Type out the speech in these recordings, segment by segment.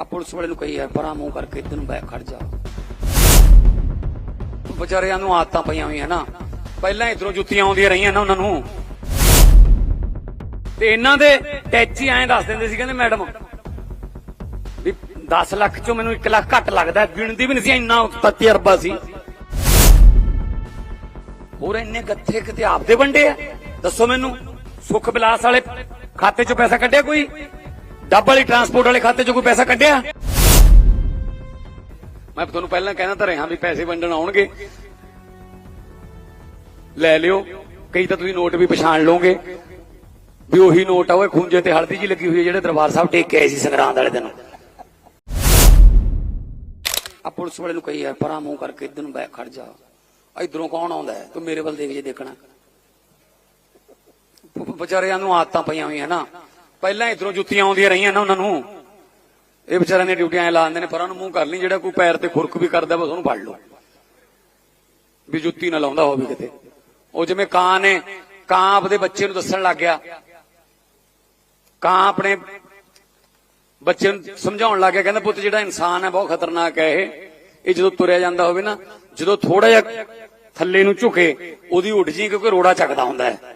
ਆ ਪੁਲਿਸ ਵਾਲੇ ਨੂੰ ਕਹੀ ਯਾਰ ਪਰਾਂ ਮੂੰਹ ਕਰਕੇ ਇੱਧਰ ਨੂੰ ਬੈਕ ਖੜ ਜਾ। ਵਿਚਾਰਿਆਂ ਨੂੰ ਆਦਤਾਂ ਪਈਆਂ ਹੋਈਆਂ ਨਾ। ਪਹਿਲਾਂ ਇਧਰੋਂ ਜੁੱਤੀਆਂ ਆਉਂਦੀਆਂ ਰਹੀਆਂ ਨਾ ਉਹਨਾਂ ਨੂੰ। ਤੇ ਇਹਨਾਂ ਦੇ ਟੈਚੀ ਐਂ ਦੱਸ ਦਿੰਦੇ ਸੀ, ਕਹਿੰਦੇ, ਮੈਡਮ, ਵੀ 10 ਲੱਖ ਚੋਂ ਮੈਨੂੰ 1 ਲੱਖ ਘੱਟ ਲੱਗਦਾ ਗਿਣਦੀ ਵੀ ਨਹੀਂ ਸੀ, ਇੰਨਾ ਤਜਰਬਾ ਸੀ। ਹੋਰ ਇੰਨੇ ਗੱਥੇ ਕਿਤੇ ਆਪਦੇ ਵੰਡੇ ਆ? ਦੱਸੋ ਮੈਨੂੰ। ਸੁਖ ਬਿਲਾਸ ਵਾਲੇ ਖਾਤੇ ਚੋਂ ਪੈਸਾ ਕੱਢਿਆ ਕੋਈ? ਡੱਬ ਵਾਲੀ ਟਰਾਂਸਪੋਰਟ ਵਾਲੇ ਖਾਤੇ ਚ ਕੋਈ ਪੈਸਾ ਕੱਢਿਆ? ਮੈਂ ਤੁਹਾਨੂੰ ਪਹਿਲਾਂ ਕਹਿਣਾ ਤਾਂ ਰਿਹਾ ਵੀ ਪੈਸੇ ਵੰਡਣ ਆਉਣਗੇ। ਲੈ ਲਿਓ, ਕਈ ਤਾਂ ਤੁਸੀਂ ਨੋਟ ਵੀ ਪਛਾਣ ਲਓਗੇ। ਵੀ ਉਹੀ ਨੋਟ ਆ, ਉਹ ਖੁੰਝੇ ਤੇ ਹਲਦੀ ਜੀ ਲੱਗੀ ਹੋਈ ਹੈ ਜਿਹੜੇ ਦਰਬਾਰ ਸਾਹਿਬ ਟੇਕ ਕੇ ਆਏ ਸੀ ਸੰਗਰਾਂਦ ਵਾਲੇ ਦਿਨ। ਆ ਪੁਲਿਸ ਵਾਲੇ ਨੂੰ ਕਹੀ ਯਾਰ ਪਰਾਂ ਮੂੰਹ ਕਰਕੇ ਇੱਧਰ ਨੂੰ ਬੈਕ ਖੜ ਜਾ। ਇਧਰੋਂ ਕੌਣ ਆਉਂਦਾ ਹੈ? ਤੂੰ ਮੇਰੇ ਵੱਲ ਦੇਖ ਜੇ ਦੇਖਣਾ। ਵਿਚਾਰਿਆਂ ਨੂੰ ਆਦਤਾਂ ਪਈਆਂ ਹੋਈਆਂ ਨਾ। ਪਹਿਲਾਂ ਇਧਰੋਂ ਜੁੱਤੀਆਂ ਆਉਂਦੀਆਂ ਰਹੀਆਂ ਨਾ ਉਹਨਾਂ ਨੂੰ। ਇਹ ਵਿਚਾਰਿਆਂ ਦੀਆਂ ਡਿਊਟੀਆਂ ਐ ਲਾ ਨੇ, ਪਰਾਂ ਨੂੰ ਮੂੰਹ ਕਰ ਲਈ, ਜਿਹੜਾ ਕੋਈ ਪੈਰ ਤੇ ਖੁਰਕ ਵੀ ਕਰਦਾ, ਬਸ ਉਹਨੂੰ ਫੜ ਲਓ। ਵੀ ਜੁੱਤੀ ਨਾ ਲਾਉਂਦਾ ਹੋਵੇ ਕਿਤੇ। ਉਹ ਜਿਵੇਂ ਕਾਂ ਨੇ, ਕਾਂ ਆਪਦੇ ਬੱਚੇ ਨੂੰ ਦੱਸਣ ਲੱਗ ਗਿਆ। ਕਾਂ ਆਪਣੇ ਬੱਚੇ ਨੂੰ ਸਮਝਾਉਣ ਲੱਗ ਗਿਆ, ਕਹਿੰਦਾ ਪੁੱਤ ਜਿਹੜਾ ਇਨਸਾਨ ਹੈ, ਬਹੁਤ ਖਤਰਨਾਕ ਹੈ ਇਹ। ਇਹ ਜਦੋਂ ਤੁਰਿਆ ਜਾਂਦਾ ਹੋਵੇ ਨਾ, ਜਦੋਂ ਥੋੜਾ ਜਿਹਾ ਥੱਲੇ ਨੂੰ ਝੁਕੇ, ਉਹਦੀ ਉੱਡ ਜੀ ਕਿਉਂਕਿ ਰੋੜਾ ਚੱਕਦਾ ਹੁੰਦਾ ਹੈ।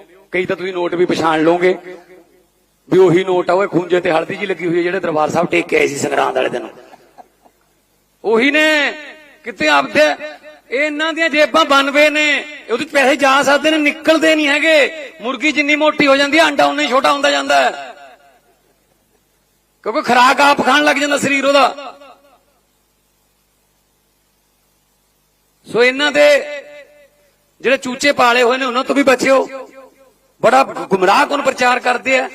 ਕਈ ਤਾਂ ਤੁਸੀਂ ਨੋਟ ਵੀ ਪਛਾਣ ਲਓਗੇ ਵੀ ਉਹੀ ਨੋਟ ਆ, ਉਹ ਖੁੰਝੇ ਤੇ ਹਲਦੀ ਜੀ ਲੱਗੀ ਹੋਈ ਹੈ ਜਿਹੜੇ ਦਰਬਾਰ ਸਾਹਿਬ ਟੇਕ ਕੇ ਆਏ ਸੀ ਸੰਗਰਾਂਦ ਵਾਲੇ ਦਿਨ। ਉਹੀ ਨੇ, ਕਿਤੇ ਆਪਦੇ ਇਹ ਇਹਨਾਂ ਦੀਆਂ ਜੇਬਾਂ ਬਣਵੇ ਨੇ, ਉਹਦੇ 'ਚ ਪੈਸੇ ਜਾ ਸਕਦੇ ਨੇ, ਨਿਕਲਦੇ ਨਹੀਂ ਹੈਗੇ। ਮੁਰਗੀ ਜਿੰਨੀ ਮੋਟੀ ਹੋ ਜਾਂਦੀ ਹੈ ਅੰਡਾ ਉਨਾ ਹੀ ਛੋਟਾ ਹੁੰਦਾ ਜਾਂਦਾ ਕਿਉਂਕਿ ਖਰਾਕ ਆਪ ਖਾਣ ਲੱਗ ਜਾਂਦਾ ਸਰੀਰ ਉਹਦਾ। ਸੋ ਇਹਨਾਂ ਦੇ ਜਿਹੜੇ ਚੂਚੇ ਪਾਲੇ ਹੋਏ ਨੇ, ਉਹਨਾਂ ਤੋਂ ਵੀ ਬਚਿਓ। ਬੜਾ ਗੁੰਮਰਾਹ ਕੋਨ ਪ੍ਰਚਾਰ ਕਰਦੇ ਆ?